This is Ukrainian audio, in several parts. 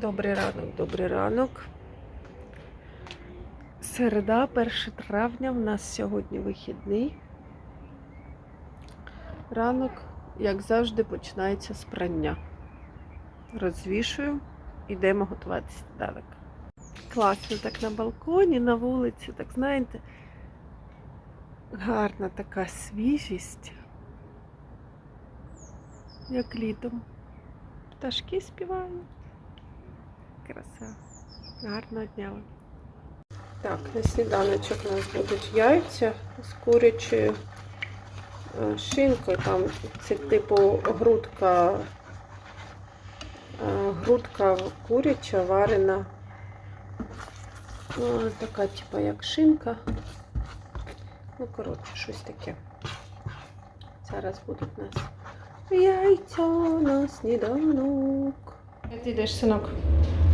Добрий ранок, добрий ранок. Середа, 1 травня, в нас сьогодні вихідний. Ранок, як завжди, починається з прання. Розвішую, йдемо готувати сніданок. Класно так на балконі, на вулиці, так знаєте, гарна така свіжість, як літом. Пташки співають. Краса. Гарного дня. Так, на сніданочок у нас будуть яйця з курячою е, шинкою. Там це типу грудка, е, грудка куряча варена. Ну, така, типу, як шинка. Ну, коротше, щось таке. Зараз будуть у нас яйця на сніданок. Де ти йдеш, синок?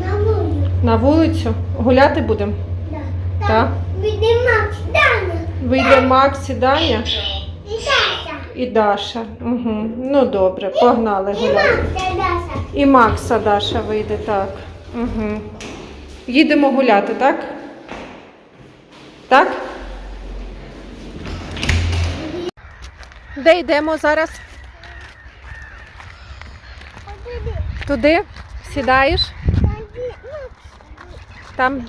На вулицю. На вулицю? Гуляти будемо? Да. Так. Віде Макс, Даня Вийде Макс і Даня і Даша. і Даша. Угу. Ну добре, погнали І гуляти. Макс та Даша. І Макса Даша вийде, так. Угу. Їдемо гуляти, так? Так? Де йдемо зараз? Туди? Сідаєш? Там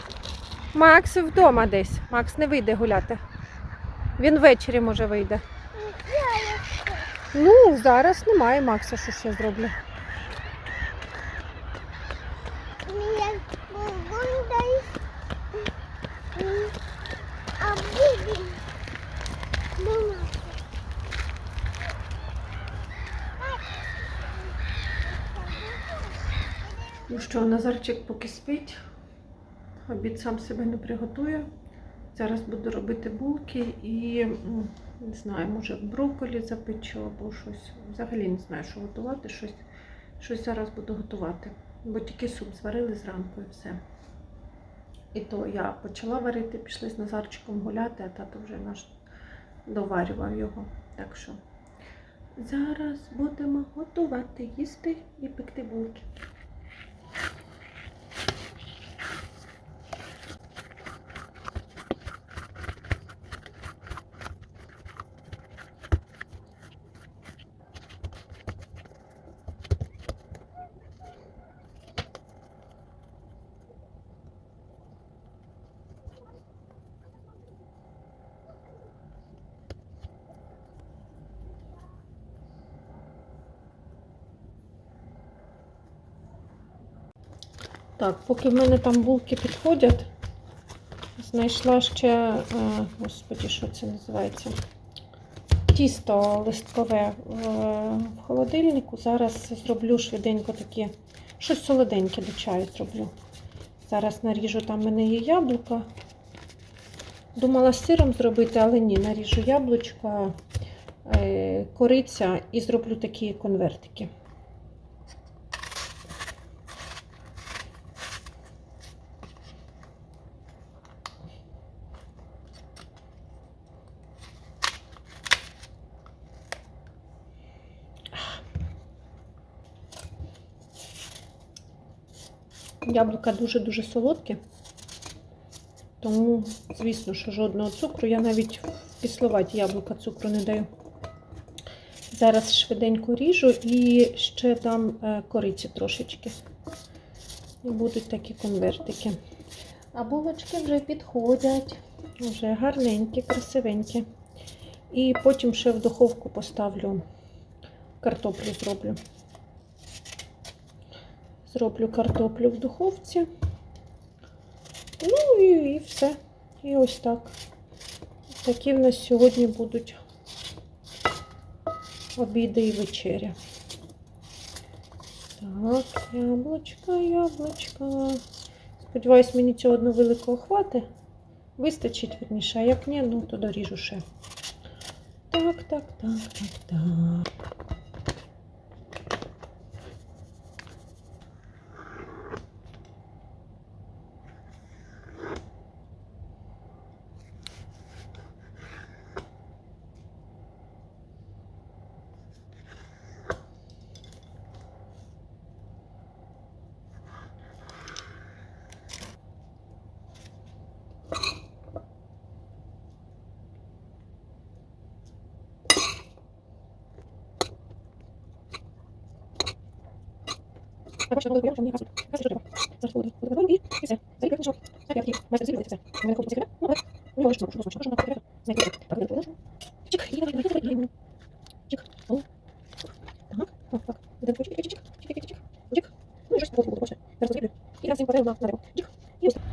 Макс вдома десь. Макс не вийде гуляти. Він ввечері може вийде. Ну, зараз немає Макса, що ще зроблю. А бібі. Мама. Ну що, Назарчик поки спить, обід сам себе не приготує. Зараз буду робити булки і не знаю, може брокколі запечу або щось. Взагалі не знаю, що готувати. Щось, щось зараз буду готувати. Бо тільки суп зварили зранку і все. І то я почала варити, пішли з Назарчиком гуляти, а тато вже наш доварював його. Так що зараз будемо готувати, їсти і пекти булки. Так, поки в мене там булки підходять, знайшла ще, е, господі, що це називається? Тісто листкове е, в холодильнику. Зараз зроблю швиденько такі, щось солоденьке до чаю зроблю. Зараз наріжу, там в мене є яблука. Думала з сиром зробити, але ні, наріжу яблучка, е, кориця і зроблю такі конвертики. Яблука дуже-дуже солодкі, тому, звісно, що жодного цукру. Я навіть в кисловаті яблука цукру не даю. Зараз швиденько ріжу і ще дам е, кориці трошечки. І будуть такі конвертики. А булочки вже підходять, вже гарненькі, красивенькі. І потім ще в духовку поставлю картоплю зроблю. Зроблю картоплю в духовці. Ну і, і все. І ось так. Такі в нас сьогодні будуть обіди і вечеря. Так, яблучка, яблучка. Сподіваюсь, мені цього одного великого хвати. Вистачить верніше, а як ні, ну то доріжу ще. Так, так, так, так, так. Що що що буде буде готові, і все. Заліпити шов. Так, як є. Все. У мене що що.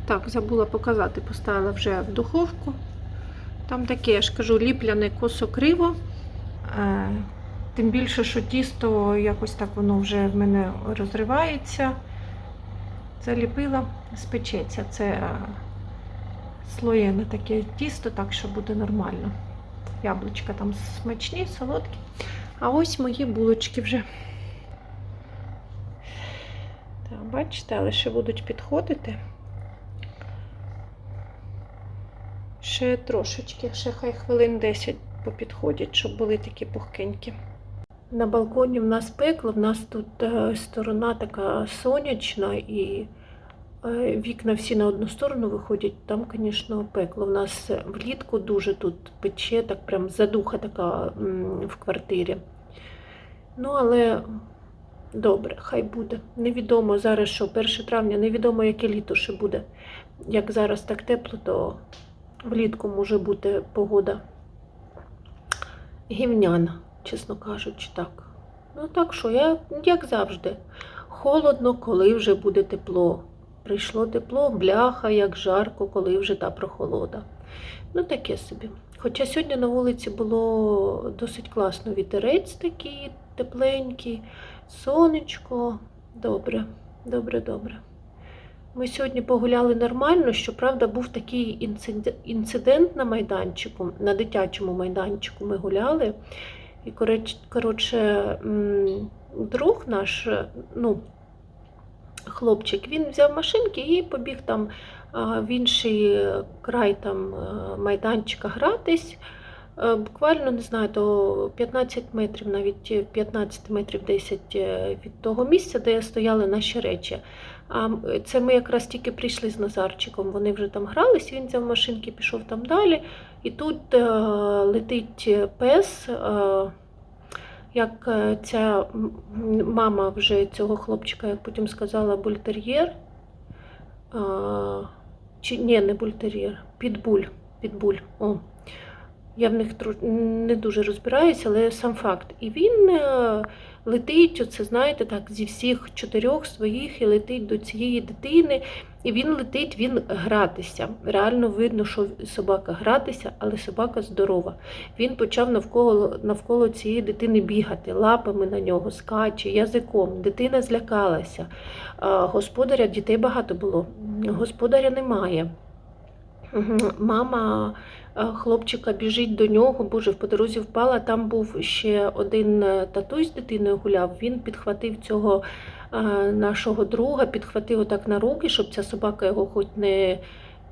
Так, бачите. Забула показати, поставила вже в духовку. Там таке, я ж кажу, ліпляне косо криво. Е, тим більше, що тісто якось так воно вже в мене розривається. Заліпила, спечеться. Це е, слоєне таке тісто, так що буде нормально. Яблучка там смачні, солодкі. А ось мої булочки вже. Так, бачите, але ще будуть підходити. Ще трошечки, ще хай хвилин 10 попідходять, щоб були такі пухкенькі. На балконі в нас пекло, в нас тут е, сторона така сонячна і е, вікна всі на одну сторону виходять. Там, звісно, пекло. В нас влітку дуже тут пече, так прям задуха така в квартирі. Ну, але добре, хай буде. Невідомо зараз, що 1 травня, невідомо, яке літо ще буде. Як зараз так тепло, то влітку може бути погода гівняна, чесно кажучи, так. Ну так що, я як завжди. Холодно, коли вже буде тепло. Прийшло тепло, бляха, як жарко, коли вже та прохолода. Ну, таке собі. Хоча сьогодні на вулиці було досить класно. Вітерець такий тепленький, сонечко. Добре, добре, добре. Ми сьогодні погуляли нормально. Щоправда, був такий інцидент на майданчику, на дитячому майданчику ми гуляли. І коротше, друг наш, ну, хлопчик, він взяв машинки і побіг там в інший край там е, майданчика гратись. Е, Буквально не знаю, то 15 метрів, навіть 15 метрів 10 е, від того місця, де стояли наші речі. А це ми якраз тільки прийшли з Назарчиком. Вони вже там грались, він взяв машинки, пішов там далі. І тут е, летить пес. Е, як е, ця мама вже цього хлопчика, як потім сказала, бультер'єр. Чи ні, не бультер'єр, підбуль. Підбуль. О. Я в них не дуже розбираюся, але сам факт. І він е, летить, оце знаєте, так, зі всіх чотирьох своїх і летить до цієї дитини. І він летить, він гратися. Реально видно, що собака гратися, але собака здорова. Він почав навколо, навколо цієї дитини бігати, лапами на нього, скаче, язиком. Дитина злякалася. Господаря дітей багато було. Господаря немає. Мама хлопчика біжить до нього, боже, по дорозі впала. Там був ще один е, татусь з дитиною гуляв. Він підхватив цього е, нашого друга, підхватив отак на руки, щоб ця собака його хоч не,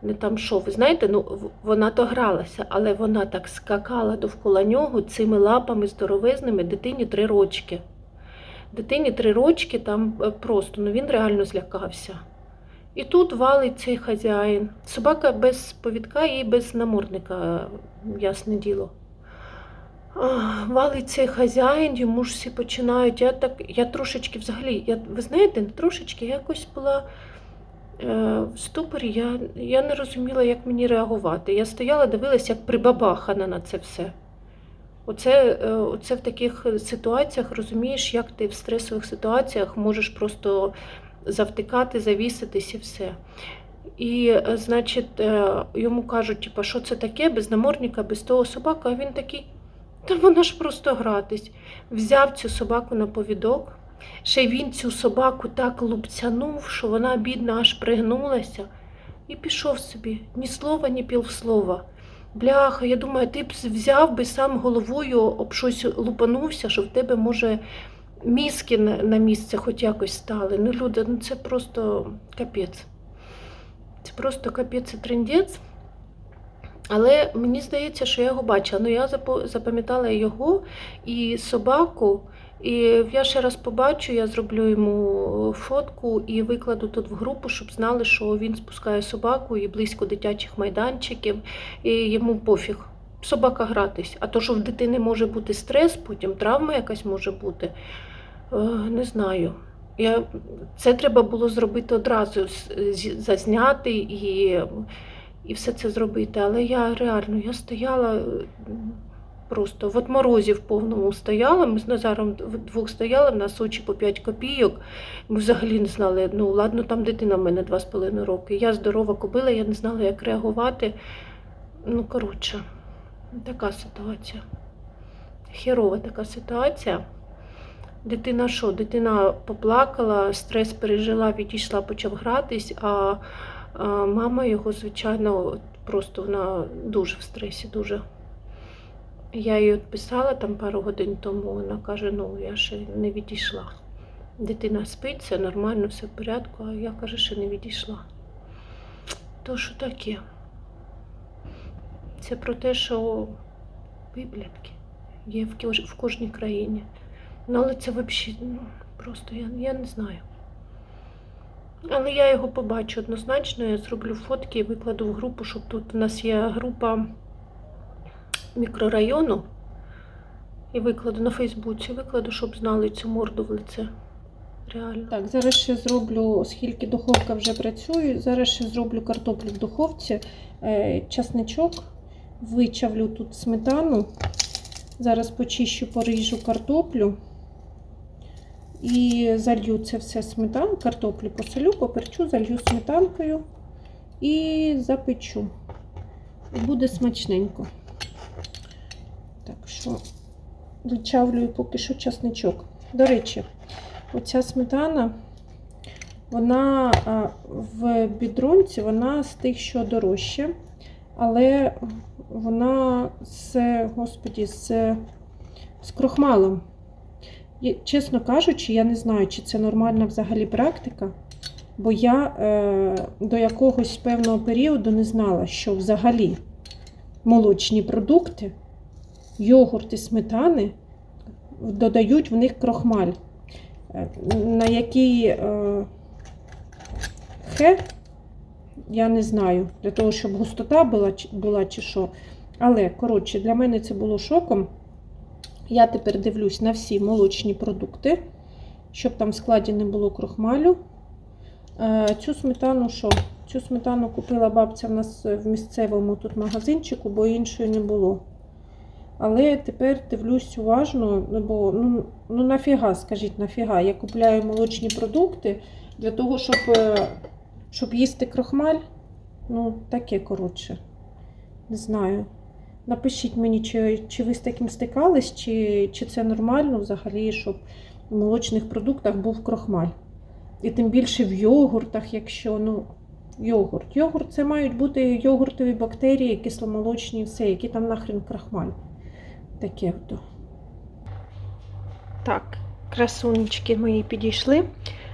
не там що. Ви знаєте, ну вона то гралася, але вона так скакала довкола нього цими лапами здоровезними, дитині три рочки. Дитині три рочки там е, просто, ну він реально злякався. І тут валить цей хазяїн. Собака без повідка і без намордника, ясне діло. Валить цей хазяїн, йому ж всі починають. Я так, я трошечки взагалі, я, ви знаєте, трошечки якось була е, в ступорі, я, я не розуміла, як мені реагувати. Я стояла, дивилася, як прибабахана на це все. Оце, е, оце в таких ситуаціях розумієш, як ти в стресових ситуаціях можеш просто завтикати, завіситись і все. І, е, значить, е, йому кажуть, типу, що це таке, без намордника, без того собака, а він такий, та вона ж просто гратись. Взяв цю собаку на повідок, ще він цю собаку так лупцянув, що вона, бідна, аж пригнулася, і пішов собі, ні слова, ні півслова. Бляха, я думаю, ти б взяв би сам головою об щось лупанувся, що в тебе може мізки на, місце хоч якось стали. Ну, люди, ну це просто капець. Це просто капець і трендець. Але мені здається, що я його бачила. Ну, я запам'ятала його і собаку. І я ще раз побачу, я зроблю йому фотку і викладу тут в групу, щоб знали, що він спускає собаку і близько дитячих майданчиків, і йому пофіг. Собака гратись. А то, що в дитини може бути стрес, потім травма якась може бути, не знаю. Я, це треба було зробити одразу, зазняти і, і все це зробити. Але я реально я стояла е, просто в отморозі в повному стояла. Ми з Назаром вдвох стояли, в нас очі по 5 копійок. Ми взагалі не знали, ну ладно, там дитина в мене 2,5 роки. Я здорова кобила, я не знала, як реагувати. Ну, коротше, така ситуація. Херова така ситуація. Дитина що? Дитина поплакала, стрес пережила, відійшла, почав гратись, а, мама його, звичайно, просто вона дуже в стресі, дуже. Я їй от писала там пару годин тому, вона каже, ну я ще не відійшла. Дитина спить, все нормально, все в порядку, а я каже, ще не відійшла. То що таке? Це про те, що виблядки є в кожній країні. Ну, але це взагалі, ну, просто я, я не знаю. Але я його побачу однозначно, я зроблю фотки і викладу в групу, щоб тут в нас є група мікрорайону. І викладу на Фейсбуці, викладу, щоб знали цю морду в лице. Реально. Так, зараз ще зроблю, оскільки духовка вже працює, зараз ще зроблю картоплю в духовці, е, часничок, вичавлю тут сметану. Зараз почищу, поріжу картоплю і залью це все сметану, картоплю посолю, поперчу, залью сметанкою і запечу. І буде смачненько. Так що вичавлюю поки що часничок. До речі, Оця сметана, вона в бідронці, вона з тих, що дорожче, але вона з, господі, з, з крохмалом. Чесно кажучи, я не знаю, чи це нормальна взагалі практика, бо я е, до якогось певного періоду не знала, що взагалі молочні продукти, йогурт і сметани додають в них крохмаль. Е, На який е, хе, я не знаю, для того, щоб густота була, була чи що. Але, коротше, для мене це було шоком. Я тепер дивлюсь на всі молочні продукти, щоб там в складі не було крохмалю. Е, Цю сметану що? Цю сметану купила бабця в нас в місцевому тут магазинчику, бо іншої не було. Але тепер дивлюсь уважно, ну, бо ну, ну нафіга, скажіть, нафіга. Я купляю молочні продукти для того, щоб, е, щоб їсти крохмаль. Ну, таке, коротше. Не знаю. Напишіть мені, чи, чи ви з таким стикались, чи, чи це нормально взагалі, щоб в молочних продуктах був крохмаль. І тим більше в йогуртах, якщо, ну, йогурт. Йогурт це мають бути йогуртові бактерії, кисломолочні, все, які там нахрен крахмаль. Таке то. Так, красунечки мої підійшли.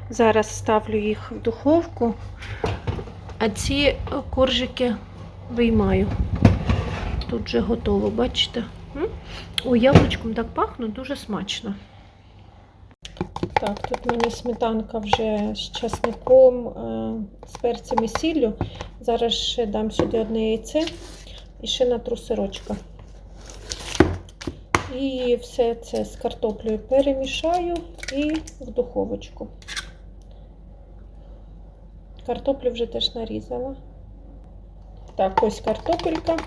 Зараз ставлю їх в духовку, а ці коржики виймаю. Тут вже готово, бачите? Ой, яблучком так пахне, дуже смачно. Так, тут в мене сметанка вже з часником, е, з перцем і сіллю. Зараз ще дам сюди одне яйце і ще натру сирочка. І все це з картоплею перемішаю і в духовочку. Картоплю вже теж нарізала. Так, ось картопелька.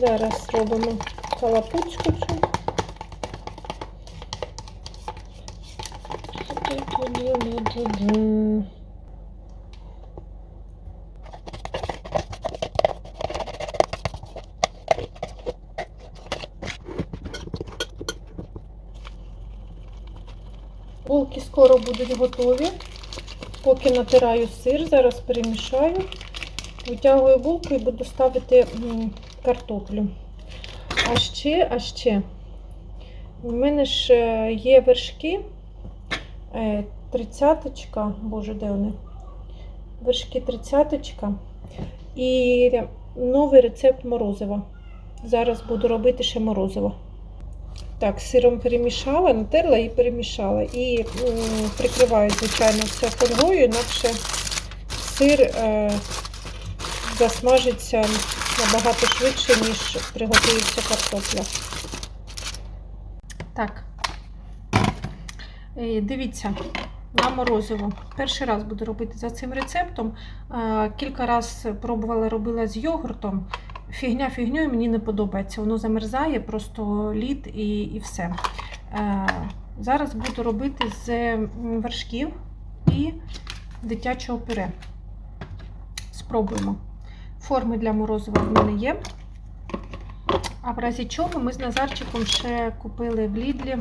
Зараз робимо калапуцьку цю. Булки скоро будуть готові. Поки натираю сир, зараз перемішаю. Витягую булку і буду ставити картоплю. А ще, а ще, в мене ж е, є вершки. Е, Тридцяточка, боже, де вони? Вершки тридцяточка. І новий рецепт морозива. Зараз буду робити ще морозиво. Так, сиром перемішала, натерла і перемішала. І прикриваю, звичайно, все фольгою, інакше сир е, засмажиться набагато швидше, ніж приготується картопля. Так. Е, Дивіться, на морозиво. Перший раз буду робити за цим рецептом. Е, Кілька разів пробувала робила з йогуртом. Фігня фігньою мені не подобається. Воно замерзає, просто лід і, і все. Е, Зараз буду робити з вершків і дитячого пюре. Спробуємо. Форми для морозива в мене є. А в разі чого ми з Назарчиком ще купили в Лідлі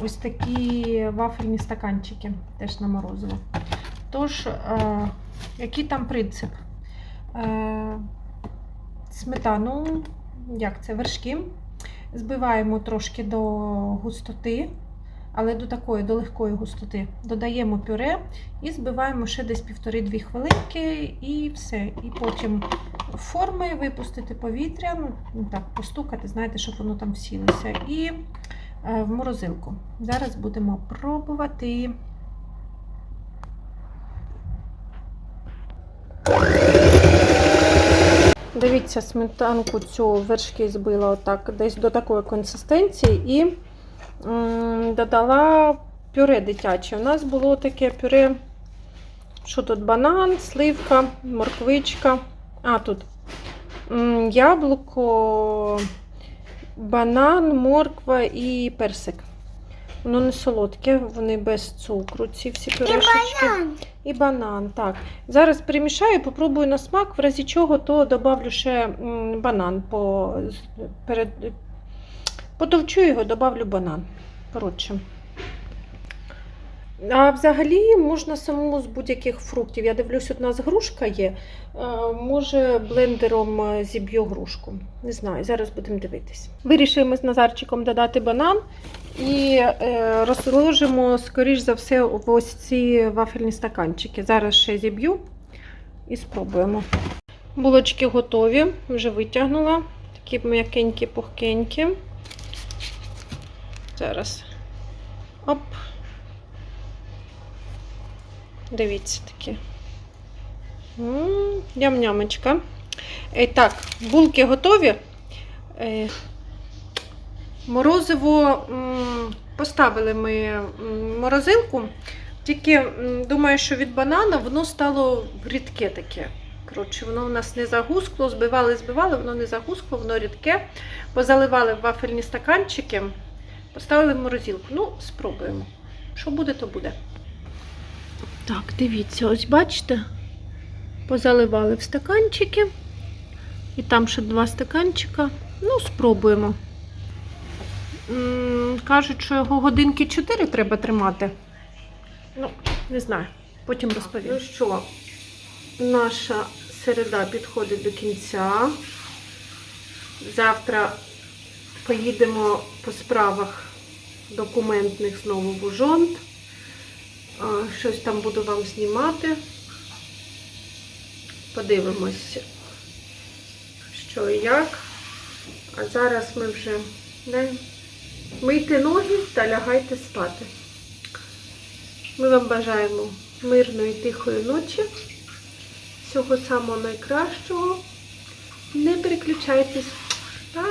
ось такі вафельні стаканчики, теж на морозиво. Тож, е, який там принцип? Е, сметану, як це, вершки. Збиваємо трошки до густоти, але до такої, до легкої густоти. Додаємо пюре і збиваємо ще десь півтори-дві хвилинки, і все. І потім форми випустити повітря, ну так, постукати, знаєте, щоб воно там всілося. І е, в морозилку. Зараз будемо пробувати. Дивіться, сметанку цю вершки збила отак, десь до такої консистенції і додала пюре дитяче. У нас було таке пюре, що тут банан, сливка, морквичка. А, тут яблуко, банан, морква і персик. Воно не солодке, вони без цукру, ці всі пюрешечки. Банан. І банан, так. Зараз перемішаю, попробую на смак, в разі чого, то добавлю ще банан. По, перед, потовчу його, добавлю банан. Коротше. А взагалі можна самому з будь-яких фруктів. Я дивлюсь, у нас грушка є. Може, блендером е, зіб'ю грушку. Не знаю, зараз будемо дивитись. Вирішили з Назарчиком додати банан і е, розложимо, скоріш за все, в ось ці вафельні стаканчики. Зараз ще зіб'ю і спробуємо. Булочки готові, вже витягнула. Такі м'якенькі, пухкенькі. Зараз. Оп. Дивіться такі. М, Ням-нямочка. Так, булки готові. Е, Морозиво поставили ми морозилку. Тільки думаю, що від банана воно стало рідке таке. Коротше, воно у нас не загускло, збивали, збивали, воно не загускло, воно рідке. Позаливали в вафельні стаканчики, поставили в морозилку. Ну, спробуємо. Що буде, то буде. Так, дивіться, ось бачите, позаливали в стаканчики. І там ще два стаканчика. Ну, спробуємо. М, Кажуть, що його годинки 4 треба тримати. Ну, не знаю, потім розповім. Ну що, наша середа підходить до кінця. Завтра поїдемо по справах документних знову в Ужонт. Щось там буду вам знімати. Подивимось, що і як. А зараз ми вже не мийте ноги та лягайте спати. Ми вам бажаємо мирної тихої ночі, всього самого найкращого. Не переключайтесь. Па!